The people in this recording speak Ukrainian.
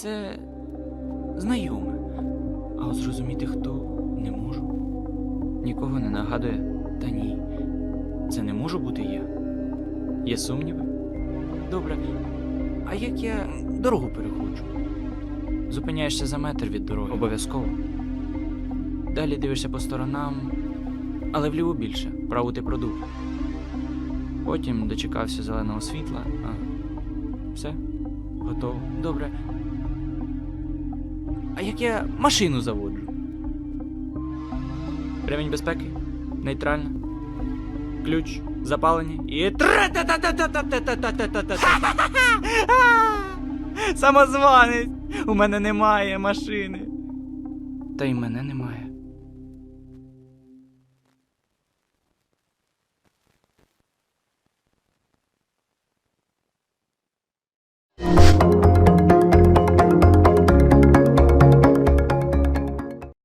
Це знайоме. А от зрозуміти хто не можу. Нікого не нагадує, та ні. Це не можу бути я. Є сумніви? Добре. А як я дорогу переходжу? Зупиняєшся за метр від дороги обов'язково. Далі дивишся по сторонам, але вліво більше, праву ти продув. Потім дочекався зеленого світла, а все, готово. Добре. А як я машину заводжу? Ремінь безпеки, нейтрально. Ключ, запалення і. Самозванець! У мене немає машини. Та й мене немає.